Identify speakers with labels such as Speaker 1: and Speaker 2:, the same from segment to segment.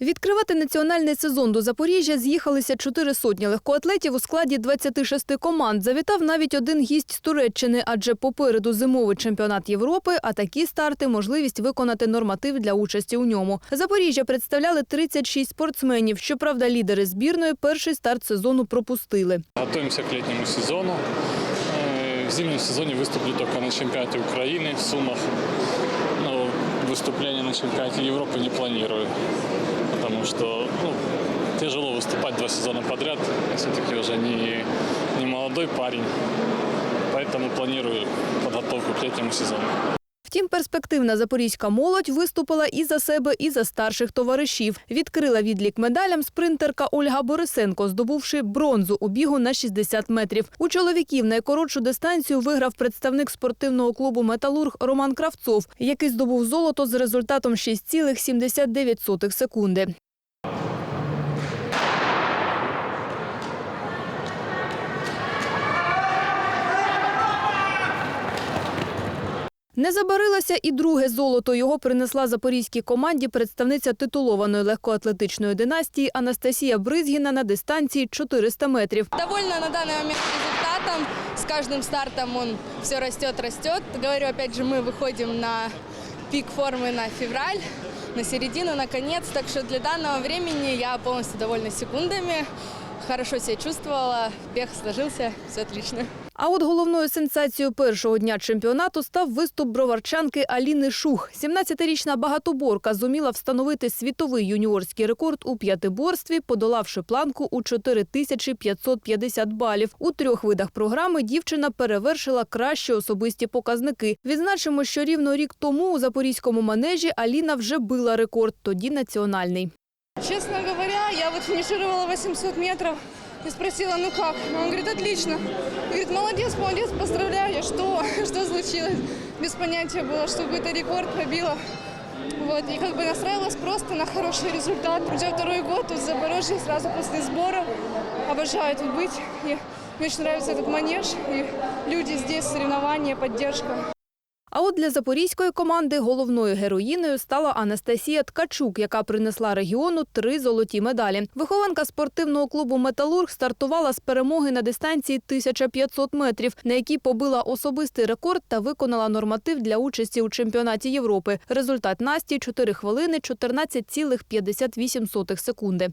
Speaker 1: Відкривати національний сезон до Запоріжжя з'їхалися чотири сотні легкоатлетів у складі 26 команд. Завітав навіть один гість з Туреччини, адже попереду зимовий чемпіонат Європи, а такі старти – можливість виконати норматив для участі у ньому. Запоріжжя представляли 36 спортсменів. Щоправда, лідери збірної перший старт сезону пропустили.
Speaker 2: Готовимся к летнему сезону. Э, В зимнем сезоне выступлю только на чемпионате Украины в Сумах. Но выступление на чемпионате Европы не планирую, потому что ну, тяжело выступать два сезона подряд. Все-таки уже не, не молодой парень, поэтому планирую подготовку к летнему сезону.
Speaker 1: Втім, перспективна запорізька молодь виступила і за себе, і за старших товаришів. Відкрила відлік медалям спринтерка Ольга Борисенко, здобувши бронзу у бігу на 60 метрів. У чоловіків найкоротшу дистанцію виграв представник спортивного клубу Металург Роман Кравцов, який здобув золото з результатом 6,79 секунди. Не забарилося і друге золото. Його принесла запорізькій команді представниця титулованої легкоатлетичної династії Анастасія Бризгіна на дистанції 400 метрів.
Speaker 3: Довольна на данный момент результатом. С каждым стартом он все растет, растет. Говорю, опять же, мы выходим на пик формы на февраль, на середину, на конец. Так что для данного времени я полностью довольна секундами. Хорошо себя чувствовала, бег сложился, все отлично.
Speaker 1: А от головною сенсацією першого дня чемпіонату став виступ броварчанки Аліни Шух. 17-річна багатоборка зуміла встановити світовий юніорський рекорд у п'ятиборстві, подолавши планку у 4550 балів. У трьох видах програми дівчина перевершила кращі особисті показники. Відзначимо, що рівно рік тому у запорізькому манежі Аліна вже била рекорд, тоді національний.
Speaker 3: Честно говоря, я вот финишировала 800 метров и спросила, ну как? Он говорит, отлично. Говорит, молодец, молодец, поздравляю. Я, Что? Что случилось? Без понятия было, что какой-то рекорд пробила. Вот, и как бы настраивалась просто на хороший результат. Уже второй год тут в Запорожье, сразу после сбора. Обожаю тут быть. И мне очень нравится этот манеж. И люди здесь, соревнования, поддержка.
Speaker 1: А от для запорізької команди головною героїною стала Анастасія Ткачук, яка принесла регіону три золоті медалі. Вихованка спортивного клубу Металург стартувала з перемоги на дистанції 1500 метрів, на якій побила особистий рекорд та виконала норматив для участі у чемпіонаті Європи. Результат Насті 4 хвилини 14,58 секунди.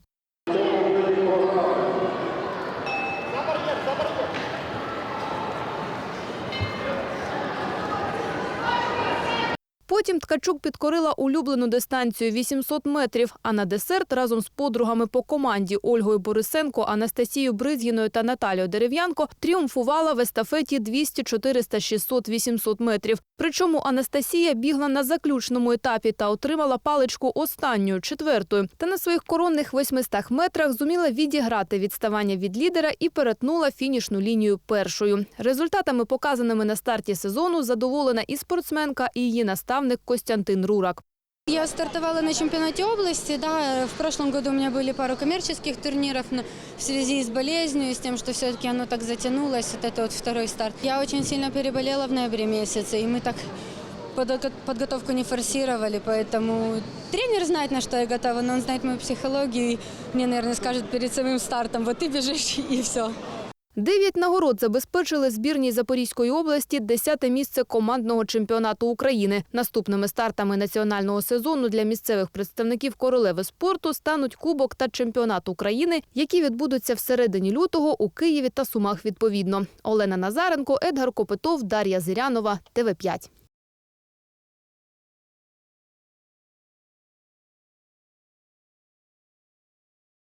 Speaker 1: Потім Ткачук підкорила улюблену дистанцію 800 метрів, а на десерт разом з подругами по команді Ольгою Борисенко, Анастасією Бризгіною та Наталією Дерев'янко тріумфувала в естафеті 200, 400, 600, 800 метрів. Причому Анастасія бігла на заключному етапі та отримала паличку останньою, четвертою. Та на своїх коронних 800 метрах зуміла відіграти відставання від лідера і перетнула фінішну лінію першою. Результатами, показаними на старті сезону, задоволена і спортсменка, і її наставник Костянтин Рурак.
Speaker 4: Я стартовала на чемпионате области, да, в прошлом году у меня были пару коммерческих турниров, но в связи с болезнью и с тем, что все-таки оно так затянулось, вот это вот второй старт. Я очень сильно переболела в ноябре месяце, и мы так подго- подготовку не форсировали, поэтому тренер знает, на что я готова, но он знает мою психологию, и мне, наверное, скажет перед самым стартом, вот ты бежишь, и все.
Speaker 1: Дев'ять нагород забезпечили збірній Запорізької області десяте місце командного чемпіонату України. Наступними стартами національного сезону для місцевих представників королеви спорту стануть Кубок та чемпіонат України, які відбудуться всередині лютого у Києві та Сумах відповідно. Олена Назаренко, Едгар Копитов, Дар'я Зирянова, ТВ 5